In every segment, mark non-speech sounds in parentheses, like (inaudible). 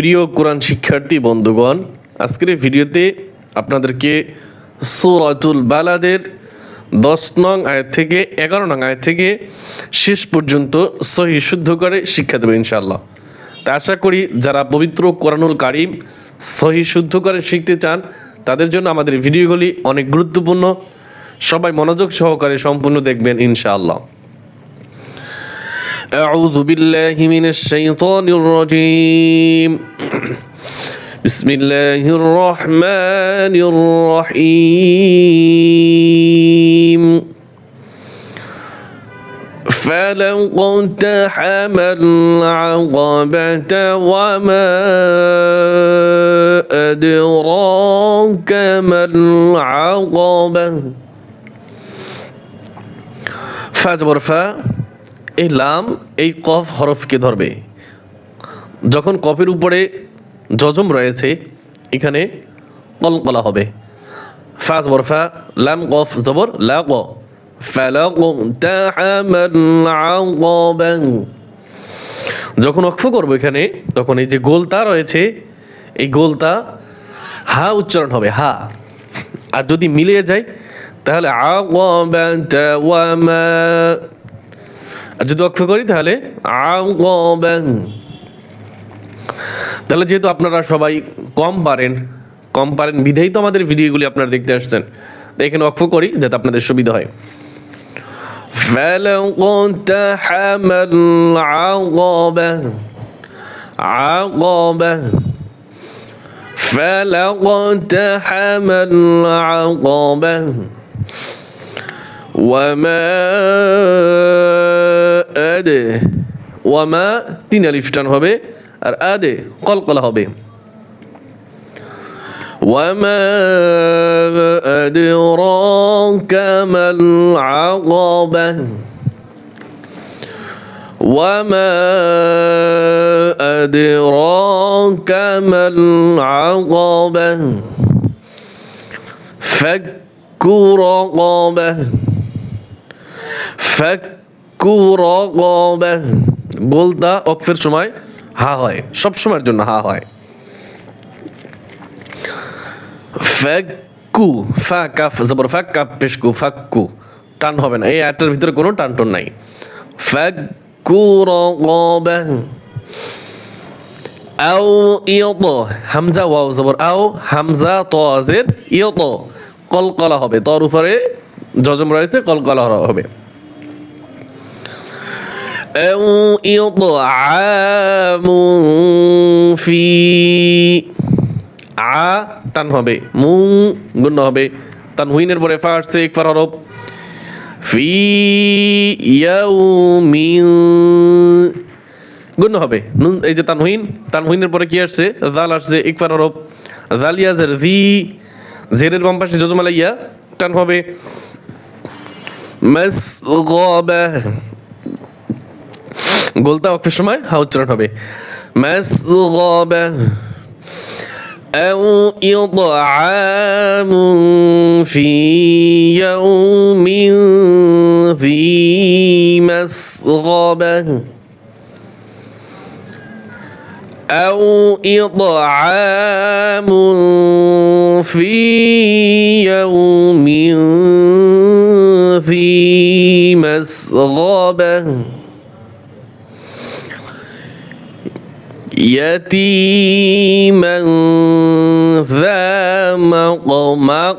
প্রিয় কোরআন শিক্ষার্থী, বন্ধুগণ, আজকের ভিডিওতে আপনাদেরকে সূরাতুল বালাদের দশ নং আয়াত থেকে এগারো নং আয়াত থেকে শেষ পর্যন্ত সহি শুদ্ধ করে শিক্ষা দেবে ইনশাল্লাহ তা আশা করি যারা পবিত্র কোরআনুল কারিম সহি শুদ্ধ করে শিখতে চান, তাদের জন্য আমাদের ভিডিওগুলি অনেক গুরুত্বপূর্ণ। সবাই মনোযোগ সহকারে সম্পূর্ণ দেখবেন ইনশাআল্লাহ। أعوذ بالله من الشيطان الرجيم. بسم الله الرحمن الرحيم. فلقتحم العقبة وما أدراك ما العقبة؟ فاجبر فا এই লাম, এই কফ হরফকে ধরবে। যখন কফের উপরে জজম রয়েছে, এখানে কলকলা হবে। ফাজ বরফা লাম, কফ জবর, লা যখন অক্ষ করব এখানে, তখন এই যে গোলতা রয়েছে, এই গোলতা হা উচ্চারণ হবে, হা। আর যদি মিলিয়ে যায়, তাহলে আ আর যদি অক্ষ করি তাহলে আউগবান তাহলে যেহেতু আপনারা সবাই কম পারেন কম পারেন বিধেই তো আমাদের ভিডিওগুলি আপনারা দেখতে আসছেন তো এখানে অক্ষ করি যাতে আপনাদের সুবিধা হয় فلقتحم العقبة عقبة فلقتحم العقبة وما আদে ওয়ামা তিন আলিফ টান হবে আর আদে কলকলা হবে وما أدراك ما العقبة وما أدراك ما العقبة فك رقبة ফাক্কু বলতা অকফের সময় হা হয়, সব সময়ের জন্য হা হয়। ফাক্কু ফা কাফ জবর ফাক কাফ পেশকু ফাক্কু টান হবে না, এই আটটার ভিতরে কোনো টান টন নাই। ফাক্কু রগবা আও ইয়ত, হামজা, ওয়াও জবর, আও হামজা, তজের ইয়ত। কলকলা হবে, তর উপরে জজম রয়েছে, কলকলা হবে। أو إطعام في আ টান হবে মুং গুণ হবে তানহুইনের পরে ফা আসছে এক ফার হরফ ফি ইয়াউমিন গুণ হবে নুন এই যে তানহুইন তানহুইনের পরে কি আসছে জাল আসছে এক ফার হরফ জালিয়া জের জি জেরের বাম পাশে যজমালা ইয়া টান হবে মাসগাবা গোলতা অক্ষের সময় হা উচ্চারণ হবে মাসগাবা أو إطعام في يوم ذي مسغبة أو إطعام في يوم ذي مسغبة يتيما ذا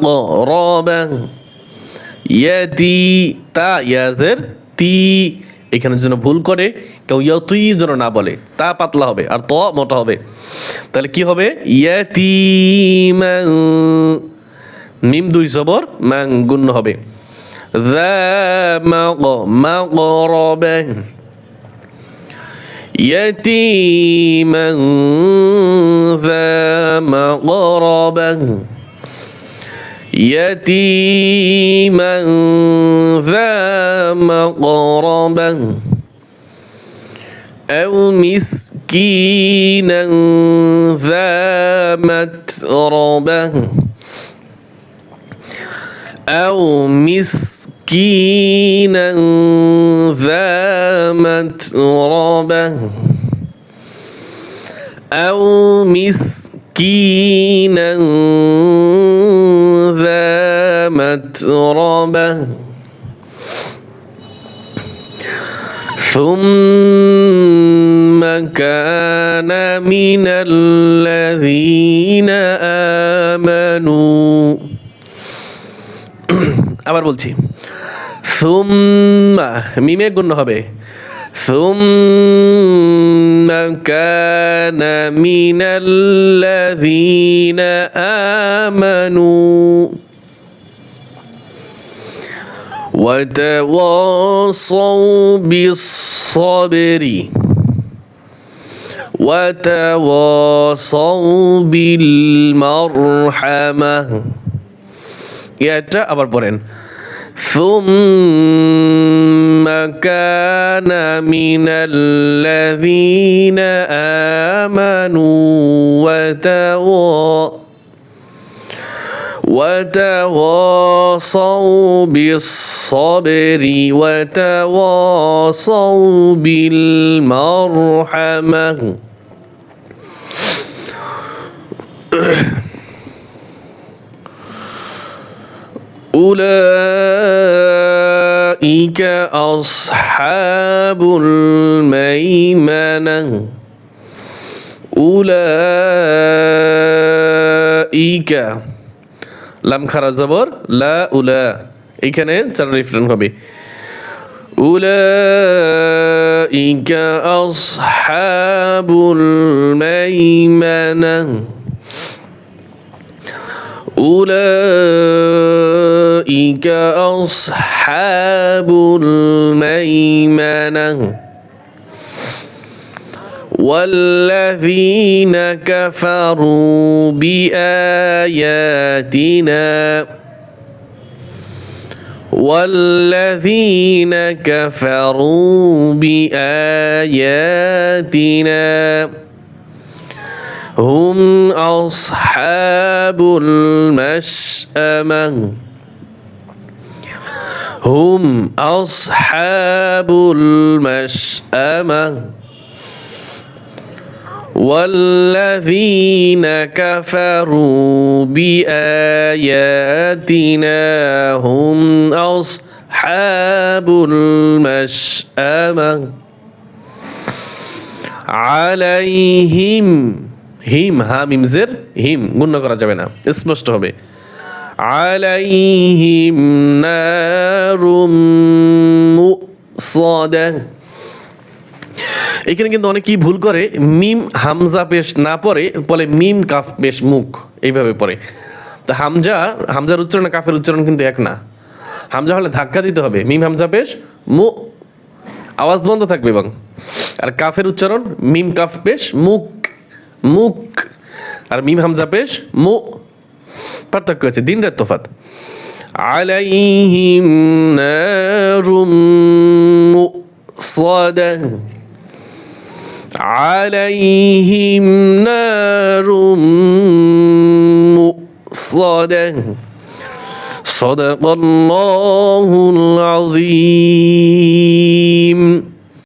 مقربة يتي তা ইয়াজের তি এখানে যেন ভুল করে কেউ তুই যেন না বলে তা পাতলা হবে আর ত মোটা হবে তাহলে কি হবে ইয়াতিমান মিম দুই জবর ম্যাং গুণ হবে ذا مقربة يتيما ذا مقربة يتيما ذا مقربة أو مسكينا ذا متربة. أو مسكينا ذا متربة أو مسكينا ذا متربة ثم كان من الذين آمنوا (coughs) আবার বলছি সুম্মা মিমে গুণ হবে ثم كان من الذين آمنوا وتواصوا بالصبر وتواصوا بالمرحمة এটা আবার পড়েন ثم كان من الذين آمنوا وتواصوا وتواصوا بالصبر وتواصوا بالمرحمة. أولئك أصحاب الميمنة أولئك লাম খারা জবর লা উলা এখানে চার রিফরেন হবে أولئك أصحاب الميمنة أولئك أصحاب الميمنة والذين كفروا بآياتنا والذين كفروا بآياتنا هم أصحاب المشأمة. هم أصحاب المشأمة والذين كفروا بآياتنا هم أصحاب المشأمة عليهم হিম হা মিমজের হিম গুণ্য করা যাবে না স্পষ্ট হবে আলাইহিম নারুম মুসাদাহ এখানে কিন্তু অনেকেই ভুল করে, মিম হামজা পেশ না পড়ে, বলে মিম কাফ পেশ মুখ, এইভাবে পড়ে। তো হামজা, হামজার উচ্চারণ কাফের উচ্চারণ কিন্তু এক না। হামজা হলে ধাক্কা দিতে হবে, মিম হামজা পেশ মু, আওয়াজ বন্ধ থাকবে এবং। আর কাফের উচ্চারণ, মিম কাফ পেশ মুখ মুখ। আর মিম হামজা পেশ মু পার্থক্য আছে দিন রাত তফাত আলাইহিম নারুম মুসাদাহ عليهم نار مؤصدة صدق الله العظيم